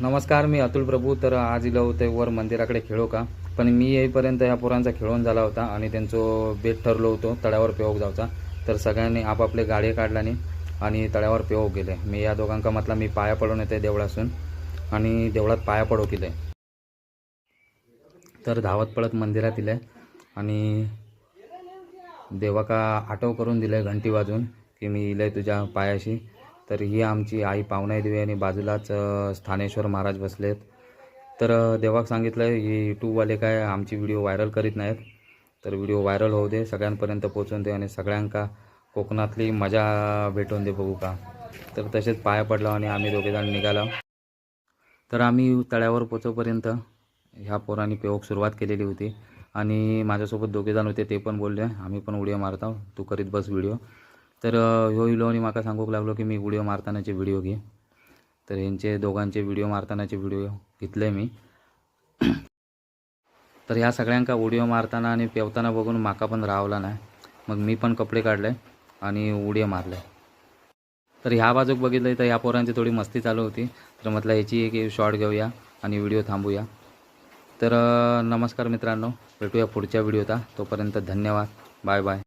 नमस्कार मी अतुल प्रभू. तर आज इलं होते वर मंदिराकडे खेळू का? पण मी येईपर्यंत या पोरांचा खेळून झाला होता आणि त्यांचं बेट ठरलो होतो तळ्यावर पेवक जायचा तर सगळ्यांनी आपापले गाडी काढल्याने आणि तळ्यावर पेवक गेले. मी या दोघांका म्हटलं मी पाया पडून येते देवळासून. आणि देवळात पाया पडो केले. तर धावत पळत मंदिरात इले. आणि देवाका आटव करून दिले घंटी वाजून की मी इले तुझ्या पायाशी. तर ही आमची आई पावनाई देवी आणि बाजूलाच स्थानेश्वर महाराज बसलेत. तर देवाक सांगितलं ही यूट्यूबवाले काय आमची व्हिडिओ व्हायरल करीत नाहीत. तर व्हिडिओ व्हायरल होऊ दे सगळ्यांपर्यंत पोचवून दे आणि सगळ्यांका कोकणातली मजा भेटून दे बघू का. तर तसेच पाया पडलो आणि आम्ही दोघेजण निघालो. तर आम्ही तळ्यावर पोचोपर्यंत ह्या पोरांनी पेवक सुरुवात केलेली होती. आणि माझ्यासोबत दोघेजण होते ते पण बोलले आम्ही पण उड्या मारतो तू करीत बस व्हिडिओ. तर ह्यो इलो आणि म्हाका सांगूक लागलो की मी उड्यो मारतानाचे व्हिडिओ घे. तर यांचे दोघांचे व्हिडिओ मारतानाचे व्हिडिओ घेतले मी. तर ह्या सगळ्यांका उडिओ मारताना आणि पेवताना बघून माका पण रावला नाही. मग मी पण कपडे काढले आणि उड्या मारले तर ह्या बाजूक बघितलं तर ह्या पोरांची थोडी मस्ती चालू होती. तर म्हटलं ह्याची एक शॉर्ट घेऊया आणि व्हिडिओ थांबूया. तर नमस्कार मित्रांनो. भेटूया पुढच्या व्हिडिओचा. तोपर्यंत धन्यवाद. Bye bye.